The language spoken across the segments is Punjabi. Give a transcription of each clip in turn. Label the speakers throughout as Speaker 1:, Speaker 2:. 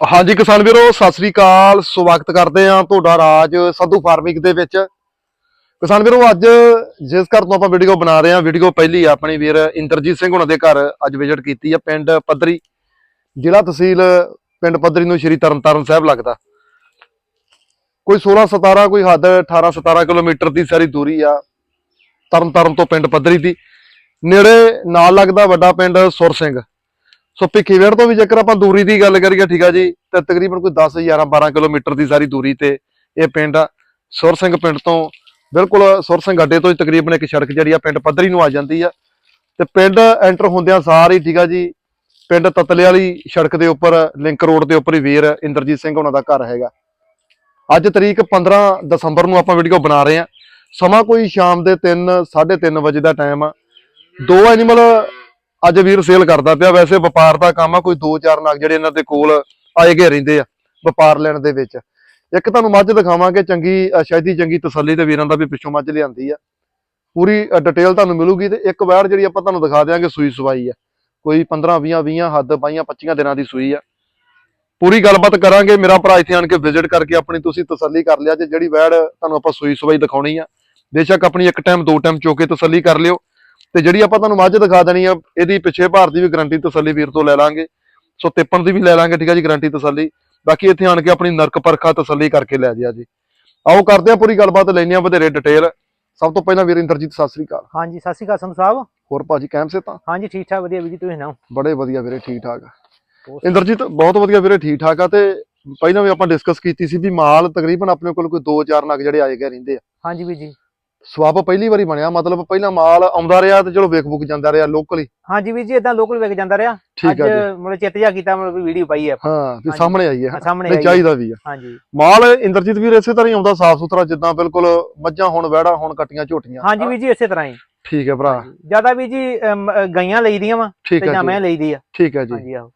Speaker 1: ਹਾਂਜੀ ਕਿਸਾਨ ਵੀਰੋ, ਸਤਿ ਸ੍ਰੀ ਅਕਾਲ। ਸਵਾਗਤ ਕਰਦੇ ਹਾਂ ਤੁਹਾਡਾ ਰਾਜ ਸਾਧੂ ਫਾਰਮਿੰਗ ਦੇ ਵਿੱਚ। ਕਿਸਾਨ ਵੀਰੋ, ਅੱਜ ਜਿਸ ਘਰ ਤੋਂ ਆਪਾਂ ਵੀਡੀਓ ਬਣਾ ਰਹੇ ਹਾਂ ਵੀਡੀਓ ਪਹਿਲੀ ਆ ਆਪਣੀ ਵੀਰ ਇੰਦਰਜੀਤ ਸਿੰਘ ਉਹਨਾਂ ਦੇ ਘਰ ਅੱਜ ਵਿਜ਼ਿਟ ਕੀਤੀ ਆ ਪਿੰਡ ਪੱਧਰੀ। ਜ਼ਿਲ੍ਹਾ ਤਹਿਸੀਲ ਪਿੰਡ ਪੱਧਰੀ ਨੂੰ ਸ਼੍ਰੀ ਤਰਨਤਾਰਨ ਸਾਹਿਬ ਲੱਗਦਾ। ਕੋਈ 16 17 ਕੋਈ ਹੱਦ 18 17 ਕਿਲੋਮੀਟਰ ਦੀ ਸਾਰੀ ਦੂਰੀ ਆ ਤਰਨਤਾਰਨ ਤੋਂ ਪਿੰਡ ਪੱਧਰੀ ਦੀ। ਨੇੜੇ ਨਾਲ ਲੱਗਦਾ ਵੱਡਾ ਪਿੰਡ ਸੁਰ ਸਿੰਘ। ਸੋ ਭਿੱਖੀਵਿੰਡ ਤੋਂ ਵੀ ਜੇਕਰ ਆਪਾਂ ਦੂਰੀ ਦੀ ਗੱਲ ਕਰੀਏ, ਠੀਕ ਆ ਜੀ, ਤਾਂ ਤਕਰੀਬਨ ਕੋਈ 10 11 12 ਕਿਲੋਮੀਟਰ ਦੀ ਸਾਰੀ ਦੂਰੀ ਤੇ ਇਹ ਪਿੰਡ ਆ। ਸੁਰ ਸਿੰਘ ਪਿੰਡ ਤੋਂ ਬਿਲਕੁਲ ਸੁਰ ਸਿੰਘ ਅੱਡੇ ਤੋਂ ਹੀ ਤਕਰੀਬਨ ਇੱਕ ਸੜਕ ਜਿਹੜੀ ਆ ਪਿੰਡ ਪੱਧਰੀ ਨੂੰ ਆ ਜਾਂਦੀ ਆ। ਤੇ ਪਿੰਡ ਐਂਟਰ ਹੁੰਦਿਆਂ ਸਾਰ ਹੀ, ਠੀਕ ਆ ਜੀ, ਪਿੰਡ ਤਤਲੇ ਵਾਲੀ ਸੜਕ ਦੇ ਉੱਪਰ, ਲਿੰਕ ਰੋਡ ਦੇ ਉੱਪਰ ਹੀ ਵੀਰ ਇੰਦਰਜੀਤ ਸਿੰਘ ਉਹਨਾਂ ਦਾ ਘਰ ਹੈਗਾ। ਅੱਜ ਤਰੀਕ 15 ਦਸੰਬਰ ਨੂੰ ਆਪਾਂ ਵੀਡੀਓ ਬਣਾ ਰਹੇ ਆ। ਸਮਾਂ ਕੋਈ ਸ਼ਾਮ ਦੇ 3 3:30 ਵਜੇ ਦਾ ਟਾਈਮ ਆ। ਦੋ ਐਨੀਮਲ ਅੱਜ ਵੀਰ ਸੇਲ ਕਰਦਾ ਪਿਆ। ਵੈਸੇ ਵਪਾਰ ਦਾ ਕੰਮ ਆ, ਕੋਈ 2-4 ਨਗ ਜਿਹੜੇ ਇਹਨਾਂ ਦੇ ਕੋਲ ਆਏ ਗਏ ਰਹਿੰਦੇ ਆ ਵਪਾਰ ਲੈਣ ਦੇ ਵਿੱਚ। ਇੱਕ ਤੁਹਾਨੂੰ ਮੱਝ ਦਿਖਾਵਾਂਗੇ, ਚੰਗੀ ਸ਼ਾਇਦੀ ਚੰਗੀ ਤਸੱਲੀ ਤੇ ਵੀਰਾਂ ਦਾ ਵੀ ਪਿੱਛੋਂ ਮੱਝ ਲਿਆਂਦੀ ਆ। ਪੂਰੀ ਡਿਟੇਲ ਤੁਹਾਨੂੰ ਮਿਲੂਗੀ ਤੇ ਇੱਕ ਵਾਰ ਜਿਹੜੀ ਆਪਾਂ ਤੁਹਾਨੂੰ ਦਿਖਾ ਦਿਆਂਗੇ ਸੂਈ ਸਵਾਈ ਆ। ਕੋਈ 15 20 20 ਹੱਦ 22 25 ਦਿਨਾਂ ਦੀ ਸੂਈ ਆ। ਪੂਰੀ ਗੱਲਬਾਤ ਕਰਾਂਗੇ। ਮੇਰਾ ਭਰਾ ਇੱਥੇ ਆਣ ਕੇ ਵਿਜ਼ਿਟ ਕਰਕੇ ਆਪਣੀ ਤੁਸੀਂ ਤਸੱਲੀ ਕਰ ਲਿਆ। ਜੇ ਜਿਹੜੀ ਵੈੜ ਤੁਹਾਨੂੰ ਆਪਾਂ ਸੂਈ ਸਵਾਈ ਦਿਖਾਉਣੀ ਆ, ਬੇਸ਼ੱਕ ਆਪਣੀ ਇੱਕ ਟਾਈਮ ਦੋ ਟਾਈਮ ਚੋਕੇ ਤਸੱਲੀ ਕਰ ਲਿਓ। ਤੇ ਜਿਹੜੀ ਆਪਾਂ ਤੁਹਾਨੂੰ ਮੱਝ ਦਿਖਾ ਦੇਣੀ ਆ ਇਹਦੀ ਪਿੱਛੇ ਭਾਰ ਦੀ ਵੀ ਗਾਰੰਟੀ ਤਸੱਲੀ ਵੀਰ ਤੋਂ ਲੈ ਲਾਂਗੇ। ਸੋ ਤਿੱਪਣ ਦੀ ਵੀ ਲੈ ਲਾਂਗੇ ਠੀਕ ਆ ਜੀ ਗਾਰੰਟੀ ਤਸੱਲੀ। ਬਾਕੀ ਇੱਥੇ ਆਣ ਕੇ ਆਪਣੀ ਨਰਕ ਪਰਖਾ ਤਸੱਲੀ ਕਰਕੇ ਲੈ ਜਿਆ ਜੀ। ਆਓ ਕਰਦੇ ਆ ਪੂਰੀ ਗੱਲਬਾਤ ਲੈਣੀ ਆ ਵਧੇਰੇ ਡਿਟੇਲ ਸਭ ਤੋਂ ਪਹਿਲਾਂ ਵੀਰ ਇੰਦਰਜੀਤ ਸਤਿ ਸ੍ਰੀ ਅਕਾਲ।
Speaker 2: ਹਾਂਜੀ ਸਤਿ ਸ਼੍ਰੀ ਅਕਾਲ ਸੰਧੂ ਸਾਹਿਬ।
Speaker 1: ਹੋਰ ਭਾਜੀ ਕੈਮ ਸੇ ਤਾਂ?
Speaker 2: ਹਾਂਜੀ ਠੀਕ ਠਾਕ ਵਧੀਆ ਵੀਰ ਜੀ ਤੁਸੀਂ ਸੁਣਾਓ?
Speaker 1: ਬੜੇ ਵਧੀਆ ਵੀਰੇ ਠੀਕ ਠਾਕ। ਇੰਦਰਜੀਤ ਬਹੁਤ ਵਧੀਆ ਵੀਰੇ ਠੀਕ ਠਾਕ ਆ। ਤੇ ਪਹਿਲਾਂ ਵੀ ਆਪਾਂ ਡਿਸਕਸ ਕੀਤੀ ਸੀ ਵੀ ਮਾਲ ਤਕਰੀਬਨ ਆਪਣੇ ਕੋਲ ਕੋਈ 2-4 ਨਗ ਜਿਹੜੇ ਆਏ ਗਏ ਰਹਿੰਦੇ ਆ।
Speaker 2: ਹਾਂਜੀ ਵੀਰ ਜੀ।
Speaker 1: ਸਵਾਬ ਪਹਿਲੀ ਵਾਰੀ ਬਣਿਆ ਮਤਲਬ ਪਹਿਲਾਂ ਮਾਲ ਆਉਂਦਾ ਰਿਹਾ ਤੇ ਚਲੋ ਵੇਖ ਬੁੱਕ ਜਾਂਦਾ ਰਿਹਾ ਲੋਕਲੀ
Speaker 2: ਹਾਂਜੀ ਵੀਰ ਜੀ ਇਦਾਂ ਲੋਕਲ ਵਿਕ ਜਾਂਦਾ ਰਿਹਾ। ਅੱਜ ਮਤਲਬ ਚਿੱਤ ਜਾ ਕੀਤਾ ਮਤਲਬ ਵੀਡੀਓ ਪਾਈ ਹੈ
Speaker 1: ਹਾਂ ਵੀ
Speaker 2: ਹਾਂਜੀ।
Speaker 1: ਸਾਹਮਣੇ ਆਈ ਹੈ
Speaker 2: ਸਾਹਮਣੇ
Speaker 1: ਤੇ
Speaker 2: ਆਈ ਹੈ।
Speaker 1: ਚਾਹੀਦਾ ਵੀ ਆ।
Speaker 2: ਹਾਂਜੀ।
Speaker 1: ਮਾਲ ਇੰਦਰਜੀਤ ਵੀਰ ਇਸੇ ਤਰ੍ਹਾਂ ਹੀ ਆਉਂਦਾ ਸਾਫ਼ ਸੁਥਰਾ ਜਿੱਦਾਂ ਬਿਲਕੁਲ ਮੱਝਾਂ ਹੁਣ ਵਹਿੜਾ ਹੁਣ ਕੱਟੀਆਂ ਝੋਟੀਆਂ।
Speaker 2: ਹਾਂਜੀ ਵੀਰ ਜੀ ਇਸੇ ਤਰ੍ਹਾਂ ਹੀ।
Speaker 1: ਠੀਕ ਹੈ ਭਰਾ।
Speaker 2: ਜ਼ਿਆਦਾ ਵੀਰ ਜੀ ਗਾਈਆਂ ਲਈਦੀਆਂ ਵਾ ਤੇ
Speaker 1: ਹੈ
Speaker 2: ਜਾਂ। ਮੈਂ ਲਈਦੀ ਆ।
Speaker 1: ਠੀਕ ਹੈ ਜੀ।
Speaker 2: ਹਾਂਜੀ ਆਹੋ।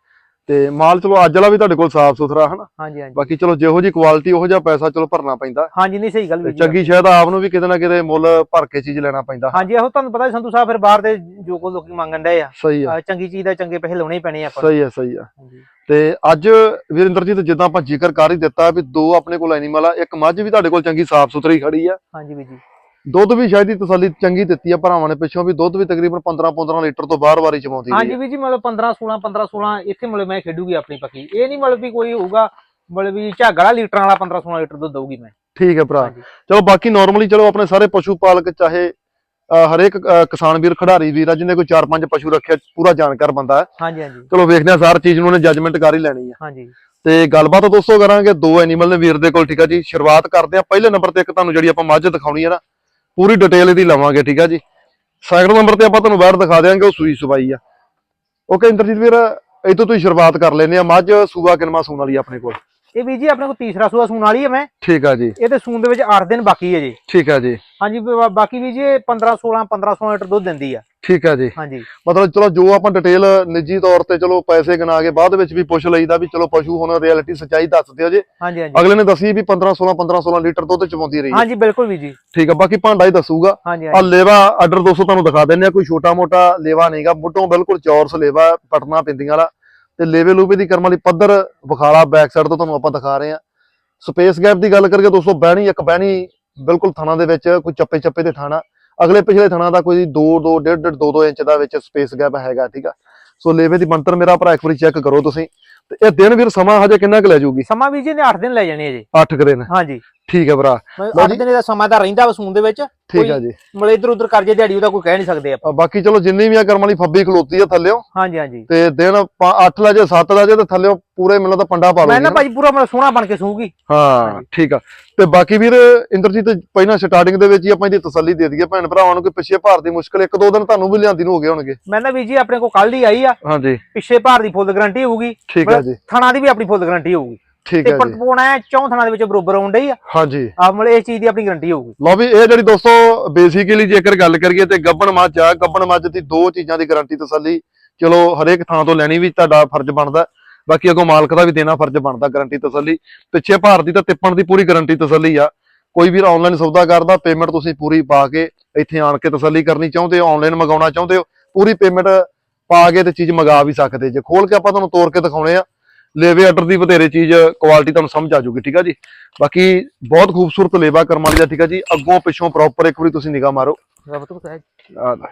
Speaker 1: ਤੇ ਮਾਲ ਚਲੋ ਅੱਜ ਵਾਲਾ ਵੀ ਤੁਹਾਡੇ ਕੋਲ ਸਾਫ਼ ਸੁਥਰਾ ਹਨਾ?
Speaker 2: ਹਾਂਜੀ ਹਾਂਜੀ।
Speaker 1: ਬਾਕੀ ਚਲੋ ਜਿਹੋ ਜੀ ਕੁਆਲਿਟੀ ਉਹੋ ਜਿਹਾ ਪੈਸਾ ਚਲੋ ਭਰਨਾ ਪੈਂਦਾ।
Speaker 2: ਹਾਂਜੀ ਨਹੀਂ ਸਹੀ ਗੱਲ
Speaker 1: ਤੇ
Speaker 2: ਜੀ।
Speaker 1: ਚੰਗੀ ਸ਼ਾਇਦ ਆਪ ਨੂੰ ਵੀ ਕਿਤੇ ਨਾ ਕਿਤੇ ਮੁੱਲ ਭਰ ਕੇ ਚੀਜ਼ ਲੈਣਾ ਪੈਂਦਾ।
Speaker 2: ਹਾਂਜੀ ਆਹੋ ਤੁਹਾਨੂੰ ਪਤਾ ਸੰਧੂ ਸਾਹਿਬ ਫਿਰ ਬਾਹਰ ਦੇ ਜੋ ਕੋ ਲੋਕੀ ਮੰਗਣ ਡਏ ਆ।
Speaker 1: ਸਹੀ ਆ।
Speaker 2: ਚੰਗੀ ਚੀਜ਼ ਦਾ ਚੰਗੇ ਪੈਸੇ ਲਾਉਣੇ ਹੀ ਪੈਣੇ ਆ ਆਪਾਂ।
Speaker 1: ਸਹੀ ਆ ਸਹੀ ਆ। ਤੇ ਅੱਜ ਵੀਰਿੰਦਰਜੀਤ ਜਿੱਦਾਂ ਆਪਾਂ ਜ਼ਿਕਰ ਕਰ ਹੀ ਦਿੱਤਾ ਵੀ ਦੋ ਆਪਣੇ ਕੋਲ ਐਨੀਮਲ ਆ ਇੱਕ ਮੱਝ ਵੀ ਤੁਹਾਡੇ ਕੋਲ ਚੰਗੀ ਸਾਫ਼ ਸੁਥਰੀ ਖੜੀ ਆ।
Speaker 2: ਹਾਂਜੀ ਵੀਰ ਜੀ।
Speaker 1: ਦੁੱਧ ਵੀ ਸ਼ਾਇਦ ਹੀ ਤਸੱਲੀ ਚੰਗੀ ਦਿੱਤੀ ਆ ਭਰਾਵਾਂ ਨੇ ਪਿੱਛੋਂ ਵੀ ਦੁੱਧ ਵੀ ਤਕਰੀਬਨ 15 15 ਲੀਟਰ ਤੋਂ ਬਾਹਰ ਵਾਰੀ ਚਮਾਉਂਦੀ
Speaker 2: ਹਾਂਜੀ। ਵੀਰ ਜੀ ਮਤਲਬ 15 16 15 16 ਇੱਥੇ ਮਤਲਬ ਮੈਂ ਖੇਡੂਗੀ ਆਪਣੀ ਪੱਕੀ। ਇਹ ਨਹੀਂ ਮਤਲਬ ਵੀ ਕੋਈ ਹੋਊਗਾ ਮਤਲਬ ਵੀ ਝਾਗੜਾ ਲੀਟਰਾਂ ਵਾਲਾ 15 16 ਲੀਟਰ ਦੁੱਧ ਦਊਗੀ ਮੈਂ।
Speaker 1: ਠੀਕ ਹੈ ਭਰਾ। ਚਲੋ ਬਾਕੀ ਨਾਰਮਲੀ ਚਲੋ ਆਪਣੇ ਸਾਰੇ ਪਸ਼ੂ ਪਾਲਕ ਚਾਹੇ ਹਰੇਕ ਕਿਸਾਨ ਵੀਰ ਖਿਡਾਰੀ ਵੀਰ ਆ ਜਿਹਨੇ ਕੋਈ 4-5 ਪਸ਼ੂ ਰੱਖਿਆ ਪੂਰਾ ਜਾਣਕਾਰ ਬੰਦਾ ਹੈ।
Speaker 2: ਹਾਂਜੀ ਹਾਂਜੀ।
Speaker 1: ਚਲੋ ਵੇਖਦੇ ਆ ਸਾਰ ਚੀਜ਼ ਨੂੰ ਉਹਨੇ ਜੱਜਮੈਂਟ ਕਰ ਹੀ ਲੈਣੀ ਆ।
Speaker 2: ਹਾਂਜੀ।
Speaker 1: ਤੇ ਗੱਲਬਾਤ ਦੋਸਤੋ ਕਰਾਂਗੇ ਦੋ ਐਨੀਮਲ ਨੇ ਵੀਰ ਦੇ ਕੋਲ ਠੀਕ ਆ ਜੀ। ਸ਼ੁਰੂਆਤ ਕਰਦੇ ਆ ਪਹਿਲੇ ਨੰਬਰ ਤੇ ਇੱਕ ਤੁਹਾਨੂੰ ਜਿਹੜੀ ਆਪਾਂ ਮੱਝ ਦਿਖਾਉਣੀ ਆ ਨਾ ਪੂਰੀ ਡਿਟੇਲ ਇਹਦੀ ਲਵਾਂਗੇ ਠੀਕ ਆ ਜੀ? ਸੈਕੰਡ ਨੰਬਰ ਤੇ ਆਪਾਂ ਤੁਹਾਨੂੰ ਬਾਹਰ ਦਿਖਾ ਦਿਆਂਗੇ ਉਹ ਸੂਈ ਸਵਾਈ ਆ। ਓਕੇ ਇੰਦਰਜੀਤ ਵੀਰ ਇਹ ਤੋਂ ਤੁਸੀਂ ਸ਼ੁਰੂਆਤ ਕਰ ਲੈਨੇ ਆ। ਮੱਝ ਸੂਆ ਕਿਨਮਾ ਸੂਣ ਵਾਲੀ ਆ ਆਪਣੇ ਕੋਲ।
Speaker 2: ਇਹ ਵੀਰ ਜੀ ਆਪਣੇ ਕੋਲ ਤੀਸਰਾ ਸੂਆ ਸੂਣ ਵਾਲੀ ਹੈ ਮੈਂ।
Speaker 1: ਠੀਕ ਆ ਜੀ।
Speaker 2: ਇਹਦੇ ਸੂਣ ਦੇ ਵਿੱਚ 8 ਦਿਨ ਬਾਕੀ ਹੈ ਜੀ।
Speaker 1: ਠੀਕ ਆ ਜੀ।
Speaker 2: ਹਾਂਜੀ ਬਾਕੀ ਵੀ ਜੀ ਇਹ 15 16 15 16 ਲੀਟਰ ਦੁੱਧ ਦਿੰਦੀ ਆ।
Speaker 1: ਠੀਕ ਆ ਜੀ।
Speaker 2: ਹਾਂਜੀ।
Speaker 1: ਮਤਲਬ ਚਲੋ ਜੋ ਆਪਾਂ ਡਿਟੇਲ ਨਿੱਜੀ ਤੌਰ ਤੇ ਚਲੋ ਪੈਸੇ ਗਿਣਾ ਕੇ ਬਾਅਦ ਵਿੱਚ ਵੀ ਪੁੱਛ ਲਈਦਾ ਵੀ ਚਲੋ ਪਸ਼ੂ ਹੁਣ ਰਿਐਲਿਟੀ ਸੱਚਾਈ ਦੱਸ ਦਿਓ ਜੇ।
Speaker 2: ਹਾਂਜੀ ਹਾਂਜੀ।
Speaker 1: ਅਗਲੇ ਨੇ ਦੱਸੀ ਵੀ 15 16 15 16 ਲੀਟਰ ਦੁੱਧ ਚਵਾਉਂਦੀ ਰਹੀ ਹੈ।
Speaker 2: ਹਾਂਜੀ ਬਿਲਕੁਲ ਵੀਰ ਜੀ।
Speaker 1: ਠੀਕ ਆ ਬਾਕੀ ਭਾਂਡਾ ਹੀ ਦੱਸੂਗਾ। ਆ ਲੇਵਾ ਆਰਡਰ 200 ਤੁਹਾਨੂੰ ਦਿਖਾ ਦਿੰਨੇ ਆ ਕੋਈ ਛੋਟਾ ਮੋਟਾ ਲੇਵਾ ਨਹੀਂਗਾ ਮੁੱਢੋਂ ਬਿਲਕੁਲ ਚੌਰਸ ਲੇਵਾ ਪਟਨਾ ਪਿੰਦੀਆਂ ਵਾਲਾ। ਤੇ ਲੇਵੇ ਲੂਵੇ ਦੀ ਕਰਮ ਵਾਲੀ ਪੱਧਰ ਵਿਖਾਲਾ ਬੈਕ ਸਾਈਡ ਤੋਂ ਤੁਹਾਨੂੰ ਆਪਾਂ ਦਿਖਾ ਰਹੇ ਆ ਸਪੇਸ ਗੈਪ ਦੀ ਗੱਲ ਕਰੀਏ ਦੋਸਤੋ ਬਹਿਣੀ ਇੱਕ ਬਹਿਣੀ ਬਿਲਕੁਲ ਥਣਾ ਦੇ ਵਿੱਚ ਕੋਈ ਚੱਪੇ ਚੱਪੇ ਦੇ ਥਾਣਾ। ਅਗਲੇ ਪਿਛਲੇ ਥਣਾ ਦਾ ਕੋਈ 2 2 1.5 2 2 ਇੰਚ ਦਾ ਵਿੱਚ ਸਪੇਸ ਗੈਪ ਹੈਗਾ ਠੀਕ ਆ? ਸੋ ਲੇਵੇ ਦੀ ਬੰਤਰ ਮੇਰਾ ਭਰਾ ਇੱਕ ਵਾਰੀ ਚੈੱਕ ਕਰੋ ਤੁਸੀਂ। ਤੇ ਇਹ ਦਿਨ ਵੀਰ ਸਮਾਂ ਹਜੇ ਕਿੰਨਾ ਕੁ ਲੈ ਜਾਊਗੀ
Speaker 2: ਸਮਾਂ ਵੀਰ ਜੀ ਨੇ 8 ਦਿਨ ਲੈ ਜਾਣੇ ਜੀ।
Speaker 1: 8 ਕੁ ਦਿਨ।
Speaker 2: ਹਾਂਜੀ।
Speaker 1: ਠੀਕ ਹੈ ਭਰਾ। ਲਓ
Speaker 2: 8
Speaker 1: ਜੀ।
Speaker 2: ਦਿਨ ਦਾ ਸਮਾਂ ਦਾ ਰਹਿੰਦਾ ਵਾ ਸੂਣ ਦੇ ਵਿੱਚ।
Speaker 1: ਠੀਕ ਆ ਜੀ।
Speaker 2: ਮਤਲਬ ਇਧਰ ਉਧਰ ਕਰ ਜੇ ਦਿਹਾੜੀ ਉਹਦਾ ਕੋਈ ਕਹਿ ਨਹੀਂ ਸਕਦੇ ਆਪਾਂ।
Speaker 1: ਆ ਬਾਕੀ ਚਲੋ ਜਿੰਨੀ ਵੀ ਆ ਕਰਮ ਵਾਲੀ ਫੱਬੀ ਖਲੋਤੀ ਆ ਥੱਲਿਓ
Speaker 2: ਹਾਂਜੀ ਹਾਂਜੀ।
Speaker 1: ਤੇ ਦਿਨ 8 ਲੈ ਜੇ 7 ਲੈ ਜੇ ਤੇ ਥੱਲਿਓ ਪੂਰੇ ਮੈਨੂੰ ਤਾਂ ਪੰਡਾ ਪਾ
Speaker 2: ਮੈਂ
Speaker 1: ਲਓ
Speaker 2: ਨਾ ਭਾਜੀ ਪੂਰਾ ਮਤਲਬ ਸੋਹਣਾ ਬਣ ਕੇ ਸੂਗੀ
Speaker 1: ਹਾਂ। ਠੀਕ ਆ। ਤੇ ਬਾਕੀ ਵੀਰ ਇੰਦਰਜੀਤ ਪਹਿਲਾਂ ਸਟਾਰਟਿੰਗ ਦੇ ਵਿੱਚ ਹੀ ਆਪਾਂ ਇਹਦੀ ਤਸੱਲੀ ਦੇ ਦਈਏ। ਭੈਣ ਭਰਾਵਾਂ ਨੂੰ ਕਿ ਪਿੱਛੇ ਭਾਰ ਦੀ ਮੁਸ਼ਕਲ ਇੱਕ ਦੋ ਦਿਨ ਤੁਹਾਨੂੰ ਵੀ ਲਿਆਂਦੀ ਨੂੰ ਹੋ ਗਏ ਹੋਣਗੇ।
Speaker 2: ਮੈਂ ਨਾ ਵੀਰ ਜੀ ਆਪਣੇ ਕੋਲ ਕੱਲ ਦੀ ਆਈ ਆ।
Speaker 1: ਹਾਂਜੀ।
Speaker 2: ਪਿੱਛੇ ਭਾਰ ਦੀ ਫੁੱਲ ਗਾਰੰਟੀ ਹੋਊਗੀ।
Speaker 1: ਠੀਕ ਹੈ ਜੀ।
Speaker 2: ਥਣਾ ਦੀ ਵੀ ਆਪਣੀ ਫੁੱਲ ਗਾਰੰਟੀ ਹੋਊਗੀ।
Speaker 1: ਠੀਕ
Speaker 2: ਤੇ
Speaker 1: ਹੈ ਜੀ।
Speaker 2: ਪਟਪੋਣਾ ਹੈ ਚੌਂ ਥਣਾ ਦੇ ਵਿੱਚ ਬਰੋਬਰ ਆਉਣ ਡਈ ਆ।
Speaker 1: ਹਾਂਜੀ।
Speaker 2: ਆ ਮਤਲਬ ਇਸ ਚੀਜ਼ ਦੀ ਆਪਣੀ ਗਾਰੰਟੀ ਹੋਊਗੀ।
Speaker 1: ਲਓ ਵੀ ਇਹ ਜਿਹੜੀ ਦੋਸਤੋ ਬੇਸਿਕਲੀ ਜੇਕਰ ਗੱਲ ਕਰੀਏ ਤੇ ਗੱਬਣ ਮੱਝ ਆ ਗੱਬਣ ਮੱਝ ਦੀ ਦੋ ਚੀਜ਼ਾਂ ਦੀ ਗਾਰੰਟੀ ਤਸੱਲੀ। ਚਲੋ ਹਰੇਕ ਥਾਂ ਤੋਂ ਲੈਣੀ ਵੀ ਤੁਹਾਡਾ ਫਰਜ਼ ਬਣਦਾ। ਬਾਕੀ ਅਗੋਂ ਮਾਲਕ ਦਾ ਵੀ ਦੇਣਾ ਫਰਜ਼ ਬਣਦਾ ਗਾਰੰਟੀ ਤਸੱਲੀ। ਪਿੱਛੇ ਭਾਰ ਦੀ ਤਾਂ ਤਿੱਪਣ ਦੀ ਪੂਰੀ ਗਾਰੰਟੀ ਤਸੱਲੀ ਆ। ਕੋਈ ਵੀਰ ਆਨਲਾਈਨ ਸੌਦਾ ਕਰਦਾ ਪੇਮੈਂਟ ਤੁਸੀਂ ਪੂਰੀ ਪਾ ਕੇ ਇੱਥੇ ਆਣ ਕੇ ਤਸੱਲੀ ਕਰਨੀ ਚਾਹੁੰਦੇ ਹੋ ਆਨਲਾਈਨ ਮੰਗਾਉਣਾ ਚਾਹੁੰਦੇ ਹੋ ਪੂਰੀ ਪੇਮੈਂਟ ਪਾ ਕੇ ਤੇ ਚੀਜ਼ ਮੰਗਾ ਵੀ ਸਕਦੇ ਜੇ। ਖੋਲ ਕੇ ਆਪਾਂ ਤੁਹਾਨੂੰ ਤੋੜ ਕੇ ਦਿਖਾਉਣੇ ਆ। ਲੇਵੇ ਆਰਡਰ ਦੀ ਵਧੇਰੇ ਚੀਜ਼ ਕੁਆਲਿਟੀ ਤੁਹਾਨੂੰ ਸਮਝ ਆ ਜਾਊਗੀ ਠੀਕ ਆ ਜੀ? ਬਾਕੀ ਬਹੁਤ ਖੂਬਸੂਰਤ ਲੇਵਾ ਕਰਮ ਵਾਲੀ ਦਾ ਠੀਕ ਆ ਜੀ? ਅੱਗੋਂ ਪਿੱਛੋਂ ਪ੍ਰੋਪਰ ਇੱਕ ਵਾਰੀ ਤੁਸੀਂ ਨਿਗਾਹ ਮਾਰੋ।
Speaker 2: ਰੱਬ ਤੋਂ ਕਹਿ
Speaker 1: ਆ ਲੈ।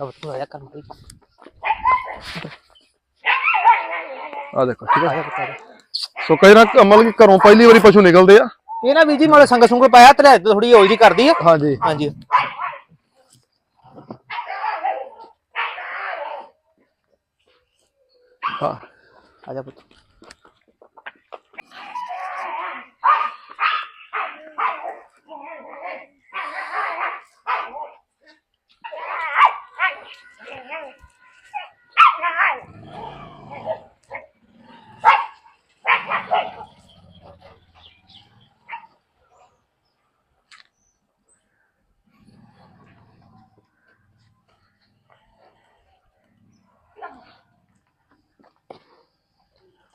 Speaker 2: ਰੱਬ ਤੋਂ ਆਇਆ ਕਰ ਮਾਰੀ
Speaker 1: ਆ ਦੇਖੋ ਠੀਕ ਆ।
Speaker 2: ਆਇਆ ਬਤਾ ਦੇ।
Speaker 1: ਸੋ ਕਈ ਨਾ ਕਿ ਘਰੋਂ ਪਹਿਲੀ ਵਾਰੀ ਪਸ਼ੂ ਨਿਕਲਦੇ ਆ।
Speaker 2: ਇਹ ਨਾ ਵੀਰ ਜੀ ਮਤਲਬ ਸੰਗ ਸੰਗ ਪਾਇਆ ਤੇ ਥੋੜੀ ਹੋਈ ਜੀ ਕਰਦੀ ਆ।
Speaker 1: ਹਾਂਜੀ।
Speaker 2: ਹਾਂਜੀ।
Speaker 1: ਹਾਂ
Speaker 2: ਆ ਜਾ ਪੁੱਤ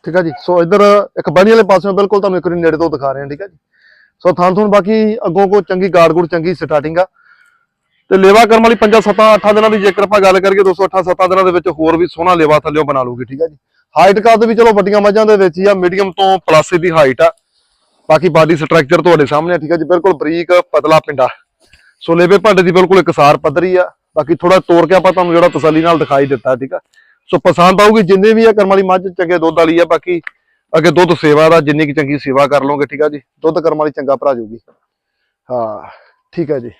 Speaker 1: ਠੀਕ ਆ ਜੀ? ਸੋ ਇੱਧਰ ਇੱਕ ਬਣੀ ਵਾਲੇ ਪਾਸਿਓਂ ਬਿਲਕੁਲ ਤੁਹਾਨੂੰ ਇੱਕ ਵਾਰੀ ਨੇੜੇ ਤੋਂ ਦਿਖਾ ਰਹੇ ਹਾਂ ਠੀਕ ਆ ਜੀ? ਸੋ ਥਾਂ ਥੂਣ ਬਾਕੀ ਅੱਗੋਂ ਕੋ ਚੰਗੀ ਗਾਰਡ-ਗੁੜ ਚੰਗੀ ਸਟਾਰਟਿੰਗ ਆ। ਤੇ ਲੇਵਾ ਕਰਨ ਵਾਲੀ 5 7 8 ਦਿਨਾਂ ਦੀ ਜੇਕਰ ਆਪਾਂ ਗੱਲ ਕਰੀਏ 208 7 ਦਿਨਾਂ ਦੇ ਵਿੱਚ ਹੋਰ ਵੀ ਸੋਹਣਾ ਲੇਵਾ ਥੱਲਿਓ ਬਣਾ ਲੂਗੀ ਠੀਕ ਆ ਜੀ? ਹਾਈਟ ਕੱਦ ਵੀ ਚਲੋ ਵੱਡੀਆਂ ਮੱਝਾਂ ਦੇ ਵਿੱਚ ਹੀ ਆ ਮੀਡੀਅਮ ਤੋਂ ਪਲੱਸ ਦੀ ਹਾਈਟ ਆ। ਬਾਕੀ ਬਾਡੀ ਸਟਰਕਚਰ ਤੁਹਾਡੇ ਸਾਹਮਣੇ ਆ, ਠੀਕ ਆ ਜੀ? ਬਿਲਕੁਲ ਬਰੀਕ, ਪਤਲਾ ਪਿੰਡਾ। ਸੋ ਲੇਵੇ ਭਾਂਡੇ ਦੀ ਬਿਲਕੁਲ ਇਕਸਾਰ ਪੱਧਰੀ ਆ। ਬਾਕੀ ਥੋੜਾ ਤੋੜ ਕੇ ਆਪਾਂ ਤੁਹਾਨੂੰ ਜਿਹੜਾ ਤਸੱਲੀ ਨਾਲ ਦਿਖਾਈ ਦਿੱਤਾ, ਠੀਕ ਆ? ਸੋ ਪਸੰਦ ਆਊਗੀ ਜਿੰਨੇ ਵੀ ਆ ਕਰਮ ਵਾਲੀ ਮੱਝ ਚੰਗੇ ਦੁੱਧ ਵਾਲੀ ਆ ਬਾਕੀ ਅੱਗੇ ਦੁੱਧ ਸੇਵਾ ਦਾ ਜਿੰਨੀ ਕੀ ਚੰਗੀ ਸੇਵਾ ਕਰ ਲਓਗੇ ਠੀਕ ਆ ਜੀ? ਦੁੱਧ ਕਰਮ ਵਾਲੀ ਚੰਗਾ ਭਰਾ ਜਾਊਗੀ ਹਾਂ ਠੀਕ ਹੈ ਜੀ।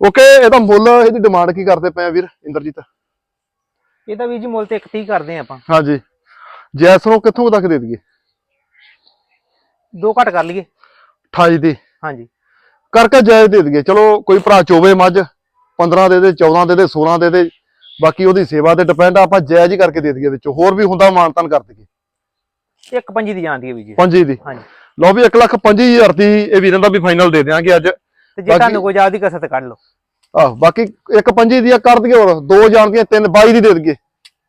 Speaker 1: ਓਕੇ ਇਹਦਾ ਮੁੱਲ ਇਹਦੀ ਡਿਮਾਂਡ ਕੀ ਕਰਦੇ ਪਏ ਆ ਵੀਰ ਇੰਦਰਜੀਤ?
Speaker 2: ਇਹਦਾ ਵੀਰ ਜੀ ਮੁੱਲ ਤੇ 31 ਕਰਦੇ ਆ ਆਪਾਂ।
Speaker 1: ਹਾਂਜੀ ਜੈਸ ਨੂੰ ਕਿੱਥੋਂ ਤੱਕ ਦੇ ਦਈਏ?
Speaker 2: ਦੋ ਘੱਟ ਕਰ ਲਈਏ।
Speaker 1: 28 ਦੀ।
Speaker 2: ਹਾਂਜੀ
Speaker 1: ਕਰਕੇ ਜਾਇਜ਼ ਦੇ ਦਈਏ। ਚਲੋ ਕੋਈ ਭਰਾ ਚੋਵੇ ਮੱਝ 15 ਦੇ ਦੇ 14 ਦੇ ਦੇ 16 ਦੇ ਦੇ ਬਾਕੀ ਉਹਦੀ ਸੇਵਾ ਤੇ ਡਿਪੈਂਡ ਆਪਾਂ ਜਾਇਜ਼ ਹੀ ਕਰਕੇ ਦੇ ਦਈਏ ਵਿੱਚੋਂ। ਹੋਰ ਵੀ ਹੁੰਦਾ ਮਾਨਤਨ ਕਰ ਦਈਏ।
Speaker 2: ਇੱਕ ਪੰਜੀ ਦੀ ਜਾਂਦੀ ਹੈ ਵੀਰ ਜੀ।
Speaker 1: ਪੰਜੀ ਦੀ।
Speaker 2: ਹਾਂਜੀ।
Speaker 1: ਲਓ ਵੀ 1 ਲੱਖ 25000 ਦੀ ਇਹ ਵੀਰਾਂ ਦਾ ਵੀ ਫਾਈਨਲ ਦੇ ਦਿਆਂਗੇ ਅੱਜ।
Speaker 2: ਤੇ ਜੇ ਤੁਹਾਨੂੰ ਕੋਈ ਜ਼ਿਆਦਾ ਦੀ ਕਸਰਤ ਕੱਢ ਲਓ।
Speaker 1: ਆਹ ਬਾਕੀ ਇੱਕ ਪੰਜੀ ਦੀ ਆ ਕਰ ਦਈਏ ਹੋਰ ਦੋ ਜਾਣ ਦੀਆਂ ਤਿੰਨ 22 ਦੀ ਦੇ ਦਈਏ।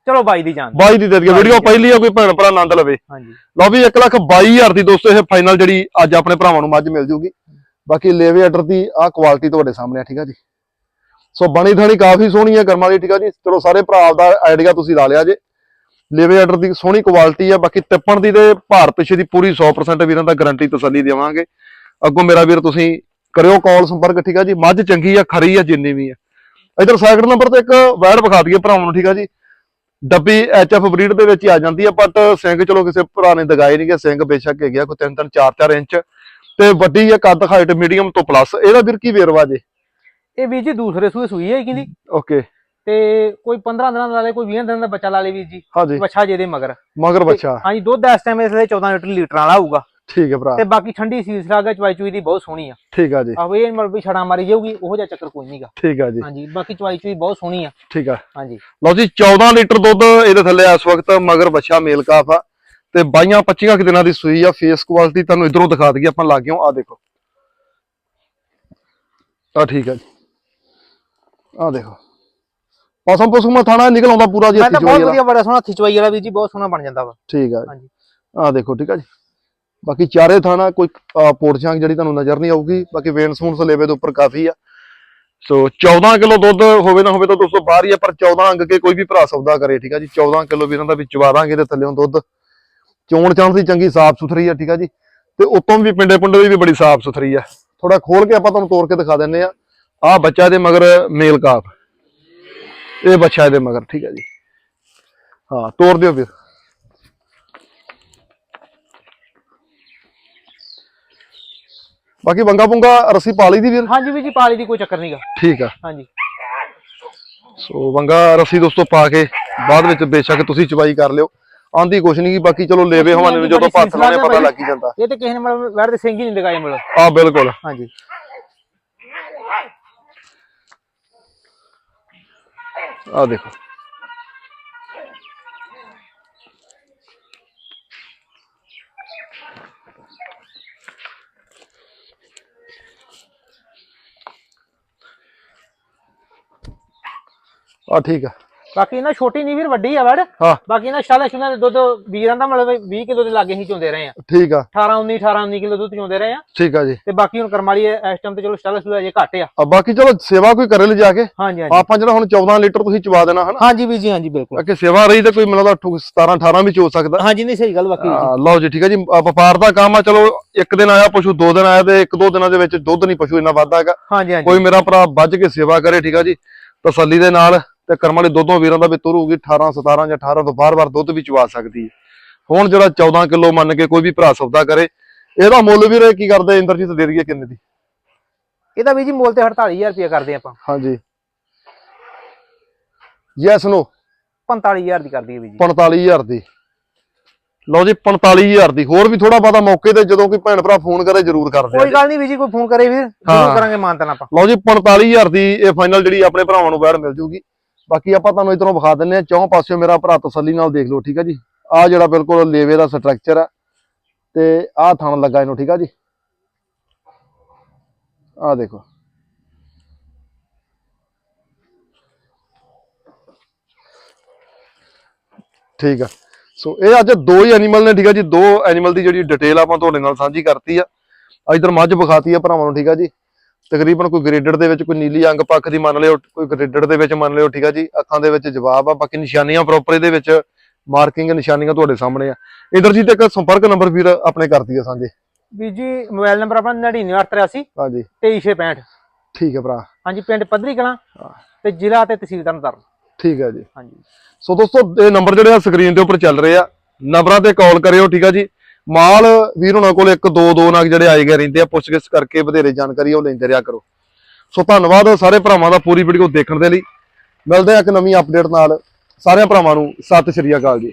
Speaker 2: ਚਲੋ ਬਾਈ ਦੀ ਜਾਂਦੀ।
Speaker 1: 22 ਦੀ ਦੇ ਦਈਏ।
Speaker 2: ਬਾਈ
Speaker 1: ਵੀਡੀਓ। ਪਹਿਲੀ ਆ ਕੋਈ ਭੈਣ ਭਰਾ ਆਨੰਦ ਲਵੇ।
Speaker 2: ਹਾਂਜੀ।
Speaker 1: ਲਓ ਵੀ 1 ਲੱਖ 22000 ਦੀ ਦੋਸਤੋ ਇਹ ਫਾਈਨਲ ਜਿਹੜੀ ਅੱਜ ਆਪਣੇ ਭਰਾਵਾਂ ਨੂੰ ਮੱਝ ਮਿਲ ਜੂਗੀ। ਬਾਕੀ ਲੇਵੇ ਆਰਡਰ ਦੀ ਆਹ ਕੁਆਲਿਟੀ ਤੁਹਾਡੇ ਸਾਹਮਣੇ ਆ ਠੀਕ ਆ ਜੀ? ਸੋ ਬਣੀ ਥਣੀ ਕਾਫੀ ਸੋਹਣੀ ਹੈ ਕਰਮਾਂ ਦੀ, ਠੀਕ ਆ ਜੀ? ਚਲੋ ਸਾਰੇ ਭਰਾ ਦਾ ਆਈਡੀਆ ਤੁਸੀਂ ਲਾ ਲਿਆ ਜੇ। ਲੇਵੇ ਆਰਡਰ ਦੀ ਸੋਹਣੀ ਕੁਆਲਿਟੀ ਆ ਬਾਕੀ ਤਿੱਪਣ ਦੀ ਤੇ ਭਾਰ ਪਿੱਛੇ ਦੀ ਪੂਰੀ 100% ਵੀਰਾਂ ਦਾ ਗਾਰੰਟੀ ਤਸੱਲੀ ਦੇਵਾਂਗੇ। ਅੱਗੋਂ ਮੇਰਾ ਵੀਰ ਤੁਸੀਂ ਕਰਿਓ ਕਾਲ ਸੰਪਰਕ, ਠੀਕ ਆ ਜੀ? ਮੱਝ ਚੰਗੀ ਆ, ਖਰੀ ਆ, ਜਿੰਨੀ ਵੀ ਆ। ਇਧਰ ਸੈਕਿੰਡ ਨੰਬਰ ਤੇ ਇੱਕ ਵੈੜ ਵਿਖਾ ਦਈਏ ਭਰਾਵਾਂ ਨੂੰ, ਠੀਕ ਆ ਜੀ? ਡੱਬੀ ਐਚਐਫ ਬਰੀਡ ਦੇ ਵਿੱਚ ਹੀ ਆ ਜਾਂਦੀ ਆ ਬਟ ਸਿੰਘ ਚਲੋ ਕਿਸੇ ਭਰਾ ਨੇ ਦਗਾਏ ਨਹੀਂ ਕਿ ਸਿੰਘ ਬੇਸ਼ੱਕ ਹੈਗੇ ਕੋਈ 3 3 4 4 ਇੰਚ। ਤੇ ਵੱਡੀ ਆ, ਕੱਦ ਹਾਈਟ ਮੀਡੀਅਮ ਤੋਂ ਪਲੱਸ ਇਹਦਾ ਵੀਰ ਕੀ ਵੇਰਵਾ ਜੇ?
Speaker 2: ਇਹ ਵੀਰ ਜੀ ਦੂਸਰੇ ਸੂਏ ਸੂਈ ਹੈ ਕਿੰਦੀ
Speaker 1: ਓਕੇ।
Speaker 2: ਤੇ ਕੋਈ 15 ਦਿਨਾਂ ਦਾ ਲਾ ਲੇ ਕੋਈ 20 ਦਿਨਾਂ ਦਾ ਬੱਚਾ ਲਾ ਲੇ ਵੀਰ ਜੀ।
Speaker 1: ਹਾਂਜੀ।
Speaker 2: ਬੱਚਾ ਜਿਹਦੇ ਮਗਰ।
Speaker 1: ਮਗਰ ਬੱਚਾ।
Speaker 2: ਹਾਂਜੀ ਦੁੱਧ ਇਸ ਟਾਈਮ ਇਸ ਵੇਲੇ 14 ਲੀਟਰ ਲੀਟਰ ਵਾਲਾ ਹੋਊਗਾ।
Speaker 1: ਠੀਕ ਹੈ ਭਰਾ।
Speaker 2: ਤੇ ਬਾਕੀ ਠੰਡੀ ਸੀਸ ਲਾਗਾ ਚਵਾਈ ਚੂਈ ਦੀ ਬਹੁਤ ਸੋਹਣੀ ਆ।
Speaker 1: ਠੀਕ ਆ ਜੀ।
Speaker 2: ਆਹੋ ਇਹ ਮਤਲਬ ਵੀ ਛੜਾ ਮਾਰੀ ਜਾਊਗੀ ਉਹੋ ਜਿਹਾ ਚੱਕਰ ਕੋਈ ਨਹੀਂਗਾ
Speaker 1: ਠੀਕ ਆ ਜੀ।
Speaker 2: ਹਾਂਜੀ ਬਾਕੀ ਚਵਾਈ ਚੂਈ ਬਹੁਤ ਸੋਹਣੀ ਆ।
Speaker 1: ਠੀਕ ਆ।
Speaker 2: ਹਾਂਜੀ।
Speaker 1: ਲਓ ਜੀ 14 ਲੀਟਰ ਦੁੱਧ ਇਹਦੇ ਥੱਲੇ ਇਸ ਵਕਤ ਮਗਰ ਬੱਚਾ ਮੇਲ ਕਾਫ ਆ। ਤੇ 22 25 ਕੁ ਦਿਨਾਂ ਦੀ ਸੂਈ ਆ ਫੇਸ ਕੁਆਲਿਟੀ ਤੁਹਾਨੂੰ ਇਧਰੋਂ ਦਿਖਾ ਦਈਏ ਆਪਾਂ ਲੱਗਿਓ ਆ ਦੇਖੋ। ਆ ਠੀਕ ਆ ਜੀ। ਆ ਦੇਖੋ। ਪਸਮ ਪਸਮ ਥਾਣਾ ਨਿਕਲ ਆਉਂਦਾ ਪੂਰਾ ਜੀ
Speaker 2: ਮੈਂ
Speaker 1: ਹੱਥੀ
Speaker 2: ਤਾਂ ਬਹੁਤ ਵਧੀਆ ਬੜਾ ਸੋਹਣਾ ਥਿਚਵਾਈ ਵਾਲਾ ਵੀਰ ਜੀ ਬਹੁਤ ਸੋਹਣਾ ਬਣ ਜਾਂਦਾ ਵਾ।
Speaker 1: ਠੀਕ ਆ
Speaker 2: ਹਾਂਜੀ।
Speaker 1: ਆ ਦੇਖੋ ਠੀਕ ਆ ਜੀ। ਬਾਕੀ ਚਾਰੇ ਥਾਣਾ ਕੋਈ ਛਾਂਗ ਜਿਹੜੀ ਤੁਹਾਨੂੰ ਨਜ਼ਰ ਨਹੀਂ ਆਊਗੀ ਬਾਕੀ ਵੇਨ ਸੂਨ ਸਲੇਵੇ ਦੇ ਉੱਪਰ ਕਾਫੀ ਆ। ਸੋ 14 ਕਿਲੋ ਦੁੱਧ ਹੋਵੇ ਨਾ ਹੋਵੇ ਤਾਂ ਦੋਸਤੋ ਬਾਹਰ ਹੀ ਆ ਪਰ 14 ਅੰਗ ਕੇ ਕੋਈ ਵੀ ਭਰਾ ਸੌਦਾ ਕਰੇ ਠੀਕ ਆ ਜੀ। 14 ਕਿਲੋ ਵੀ ਇਹਨਾਂ ਦਾ ਵੀ ਚਵਾ ਦਾਂਗੇ ਤੇ ਥੱਲੇੋਂ ਦੁੱਧ। ਚੋਣ ਚਾਣ ਦੀ ਚੰਗੀ ਸਾਫ਼ ਸੁਥਰੀ ਆ ਠੀਕ ਆ ਜੀ। ਤੇ ਉਤੋਂ ਵੀ ਪਿੰਡੇ ਪੁੰਡੇ ਦੀ ਵੀ ਬੜੀ ਸਾਫ਼ ਸੁਥਰੀ ਆ। ਥੋੜਾ ਖੋਲ ਕੇ ਆਪਾਂ ਤੁਹਾਨੂੰ ਤੋੜ ਕੇ ਦਿਖਾ ਦਿੰਨੇ ਆ। ਆ ਬੱਚਾ ਦੇ ਮਗਰ ਮੇਲ ਕਾਫ। ਇਹ ਬੱਚਾ ਇਹਦੇ ਮਗਰ ਠੀਕ ਆ ਜੀ। ਹਾਂ ਤੋੜ ਦਿਓ ਵੀਰ ਬਾਕੀ ਬੰਗਾ ਪੁੰਗਾ ਰੱਸੀ ਪਾ ਲਈ ਦੀ ਵੀਰ
Speaker 2: ਹਾਂਜੀ ਵੀਰ ਜੀ ਪਾਲੀ ਦੀ ਕੋਈ ਚੱਕਰ ਨਹੀਂਗਾ।
Speaker 1: ਠੀਕ ਆ।
Speaker 2: ਹਾਂਜੀ।
Speaker 1: ਸੋ ਬੰਗਾ ਰੱਸੀ ਦੋਸਤੋ ਪਾ ਕੇ ਬਾਅਦ ਵਿੱਚ ਬੇਸ਼ੱਕ ਤੁਸੀਂ ਚਵਾਈ ਕਰ ਲਿਓ। ਆਂਦੀ ਕੁਛ ਨਹੀਂ ਬਾਕੀ ਚਲੋ ਲੇਵੇ ਹਵਾਨੇ ਨੂੰ ਜਦੋਂ ਪੱਥ ਲਾਉਣੇ ਪਤਾ ਲੱਗ ਹੀ ਜਾਂਦਾ।
Speaker 2: ਇਹ ਤੇ ਕਿਸੇ ਨੇ ਮਤਲਬ ਵੈਰ ਦੇ ਸਿੰਘ ਹੀ ਨਹੀਂ ਲਗਾਏ ਮਤਲਬ।
Speaker 1: ਆ ਬਿਲਕੁਲ।
Speaker 2: ਹਾਂਜੀ।
Speaker 1: ਆ ਦੇਖੋ। ਆ ਠੀਕ ਆ।
Speaker 2: ਬਾਕੀ ਇਹਨਾਂ ਛੋਟੀ ਨਹੀਂ ਵੀਰ ਵੱਡੀ ਆ ਵੜ।
Speaker 1: ਹਾਂ।
Speaker 2: ਬਾਕੀ ਇਹਨਾਂ ਸ਼ਾਲਾ ਸ਼ੁਨਾ ਦੇ ਦੁੱਧ ਵੀਰਾਂ ਦਾ ਮਤਲਬ 20 ਕਿਲੋ ਦੇ ਲਾਗੇ ਹੀ ਚੋਂਦੇ ਰਹੇ ਆ।
Speaker 1: ਠੀਕ ਆ।
Speaker 2: 18 19 18 19 ਕਿਲੋ ਦੁੱਧ ਚੋਂਦੇ ਰਹੇ ਆ।
Speaker 1: ਠੀਕ ਆ ਜੀ।
Speaker 2: ਤੇ ਬਾਕੀ ਹੁਣ ਕਰਮ ਵਾਲੀ ਇਸ ਟਾਈਮ ਤੇ ਚਲੋ ਸ਼ਾਲਾ ਸ਼ੁਨਾ ਜੇ ਘੱਟ ਆ।
Speaker 1: ਆ ਬਾਕੀ ਚਲੋ ਸੇਵਾ ਕੋਈ ਕਰੇ ਲੈ ਜਾ ਕੇ।
Speaker 2: ਹਾਂਜੀ ਹਾਂਜੀ।
Speaker 1: ਆਪਾਂ ਜਿਹੜਾ ਹੁਣ 14 ਲੀਟਰ ਤੁਸੀਂ ਚਵਾ ਦੇਣਾ ਹਨਾ।
Speaker 2: ਹਾਂਜੀ ਵੀ ਜੀ ਹਾਂਜੀ ਬਿਲਕੁਲ।
Speaker 1: ਕਿ ਸੇਵਾ ਰਹੀ ਤਾਂ ਕੋਈ ਮੈਨੂੰ ਲੱਗਦਾ 17 18 ਵੀ ਚੋ ਸਕਦਾ।
Speaker 2: ਹਾਂਜੀ ਨਹੀਂ ਸਹੀ ਗੱਲ ਬਾਕੀ
Speaker 1: ਆ, ਲਓ ਜੀ ਠੀਕ ਹੈ ਜੀ। ਆ, ਵਪਾਰ ਦਾ ਕੰਮ ਆ ਚਲੋ ਇੱਕ ਦਿਨ ਆਇਆ ਪਸ਼ੂ ਦੋ ਦਿਨ ਆਇਆ ਤੇ ਇੱਕ ਦੋ ਦਿਨਾਂ ਦੇ ਵਿੱਚ ਦੁੱਧ ਨਹੀਂ ਪਸ਼ੂ ਇੰਨਾ ਵੱਧਦਾ ਹੈਗਾ।
Speaker 2: ਹਾਂਜੀ ਹਾਂਜੀ।
Speaker 1: ਕੋਈ ਮੇਰਾ ਭਰਾ ਵੱਜ ਕੇ ਸੇਵਾ ਕਰੇ ਠੀਕ ਆ ਜੀ। ਤਸੱਲੀ ਦੇ ਨਾਲ ਤੇ ਕਰਮ ਵਾਲੇ ਦੋਦੋਂ ਵੀਰਾਂ ਦਾ ਵੀ ਤੁਰੂਗੀ 18 17 ਜਾਂ 18 ਤੋਂ ਬਾਰ-ਬਾਰ ਦੁੱਧ ਵੀ ਚਵਾ ਸਕਦੀ ਹੈ। ਹੁਣ ਜਿਹੜਾ 14 ਕਿਲੋ ਮੰਨ ਕੇ ਕੋਈ ਵੀ ਭਰਾ ਸੌਦਾ ਕਰੇ ਇਹਦਾ ਮੁੱਲ ਵੀਰੇ ਕੀ ਕਰਦੇ ਇੰਦਰਜੀਤ ਦੇ ਦਈਏ ਕਿੰਨੇ ਦੀ?
Speaker 2: ਇਹਦਾ ਵੀ ਜੀ ਮੁੱਲ ਤੇ 48000 ਰੁਪਏ ਕਰਦੇ ਆਪਾਂ।
Speaker 1: ਹਾਂਜੀ। ਯੈਸ ਨੋ
Speaker 2: 45000 ਦੀ ਕਰਦੀ ਹੈ ਵੀ ਜੀ।
Speaker 1: 45000 ਦੀ। ਲਓ ਜੀ 45000 ਦੀ। ਹੋਰ ਵੀ ਥੋੜਾ ਬਹੁਤਾ ਮੌਕੇ ਤੇ ਜਦੋਂ ਕੋਈ ਭੈਣ ਭਰਾ ਫੋਨ ਕਰੇ ਜਰੂਰ ਕਰਦੇ ਆ
Speaker 2: ਕੋਈ ਗੱਲ ਨਹੀਂ ਵੀ ਜੀ ਕੋਈ ਫੋਨ ਕਰੇ ਵੀਰ
Speaker 1: ਹਾਂ।
Speaker 2: ਜ਼ਰੂਰ ਕਰਾਂਗੇ ਮਾਨਤਨ ਆਪਾਂ।
Speaker 1: ਲਓ ਜੀ 45000 ਦੀ ਇਹ ਫਾਈਨਲ ਜਿਹੜੀ ਆਪਣੇ ਭਰਾਵਾਂ ਨੂੰ ਬੈੜ ਮਿਲ ਜੂਗੀ। ਬਾਕੀ ਆਪਾਂ ਤੁਹਾਨੂੰ ਇਧਰੋਂ ਵਿਖਾ ਦਿੰਨੇ ਆ ਚੌਂ ਪਾਸਿਓਂ ਮੇਰਾ ਭਰਾ ਤਸੱਲੀ ਨਾਲ ਦੇਖ ਲਓ, ਠੀਕ ਆ ਜੀ? ਆ ਜਿਹੜਾ ਬਿਲਕੁਲ ਲੇਵੇ ਦਾ ਸਟਰਕਚਰ ਆ ਤੇ ਆਹ ਥਣ ਲੱਗਾ ਇਹਨੂੰ, ਠੀਕ ਆ ਜੀ? ਆਹ ਦੇਖੋ। ਠੀਕ ਆ। ਸੋ ਇਹ ਅੱਜ ਦੋ ਹੀ ਐਨੀਮਲ ਨੇ, ਠੀਕ ਆ ਜੀ? ਦੋ ਐਨੀਮਲ ਦੀ ਜਿਹੜੀ ਡਿਟੇਲ ਆਪਾਂ ਤੁਹਾਡੇ ਨਾਲ ਸਾਂਝੀ ਕਰਤੀ ਆ ਇਧਰ ਮੱਝ ਵਿਖਾਤੀ ਆ ਭਰਾਵਾਂ ਨੂੰ, ਠੀਕ ਆ ਜੀ? ਤਕਰੀਬਨ ਕੋਈ ਗ੍ਰੇਡਡ ਦੇ ਵਿੱਚ ਕੋਈ ਨੀਲੀ ਅੰਗ ਪੱਖ ਦੀ ਮੰਨ ਲਿਓ ਕੋਈ ਗ੍ਰੇਡਡ ਦੇ ਵਿੱਚ ਮੰਨ ਲਿਓ ਠੀਕ ਆ ਜੀ ਅੱਖਾਂ ਦੇ ਵਿੱਚ ਜਵਾਬ ਆ ਬਾਕੀ ਨਿਸ਼ਾਨੀਆਂ ਪ੍ਰੋਪਰ ਇਹਦੇ ਵਿੱਚ ਮਾਰਕਿੰਗ ਨਿਸ਼ਾਨੀਆਂ ਤੁਹਾਡੇ ਸਾਹਮਣੇ ਆ। ਇਧਰ ਜੀ ਤੇ ਇੱਕ ਸੰਪਰਕ ਨੰਬਰ ਵੀਰ ਆਪਣੇ ਕਰਤੀ ਆ ਸਾਂਝੇ।
Speaker 2: ਵੀ ਜੀ ਮੋਬਾਈਲ ਨੰਬਰ ਆਪਣਾ 99883
Speaker 1: ਹਾਂਜੀ।
Speaker 2: 2365
Speaker 1: ਠੀਕ ਹੈ ਭਰਾ।
Speaker 2: ਹਾਂਜੀ ਪਿੰਡ ਪੱਧਰੀ ਕਲਾਂ। ਤੇ ਜ਼ਿਲ੍ਹਾ ਤੇ ਤਹਿਸੀਲ ਤਰਨਤਾਰਨ।
Speaker 1: ਠੀਕ ਹੈ ਜੀ।
Speaker 2: ਹਾਂਜੀ।
Speaker 1: ਸੋ ਦੋਸਤੋ ਇਹ ਨੰਬਰ ਜਿਹੜੇ ਆ ਸਕਰੀਨ ਦੇ ਉੱਪਰ ਚੱਲ ਰਹੇ ਆ। ਨੰਬਰਾਂ ਤੇ ਕਾਲ ਕਰਿਓ ਠੀਕ ਆ ਜੀ। ਮਾਲ ਵੀਰ ਉਹਨਾਂ ਕੋਲ ਇੱਕ, ਦੋ ਦੋ ਨਗ ਜਿਹੜੇ ਆਏ ਗਏ ਰਹਿੰਦੇ ਆ, ਪੁੱਛਗਿੱਛ ਕਰਕੇ ਵਧੇਰੇ ਜਾਣਕਾਰੀ ਉਹ ਲੈਂਦੇ ਰਿਹਾ ਕਰੋ। ਸੋ ਧੰਨਵਾਦ ਸਾਰੇ ਭਰਾਵਾਂ ਦਾ ਪੂਰੀ ਵੀਡੀਓ ਦੇਖਣ ਦੇ ਲਈ। ਮਿਲਦੇ ਆ ਇੱਕ ਨਵੀਂ ਅਪਡੇਟ ਨਾਲ। ਸਾਰਿਆਂ ਭਰਾਵਾਂ ਨੂੰ ਸਤਿ ਸ਼੍ਰੀ ਅਕਾਲ ਜੀ।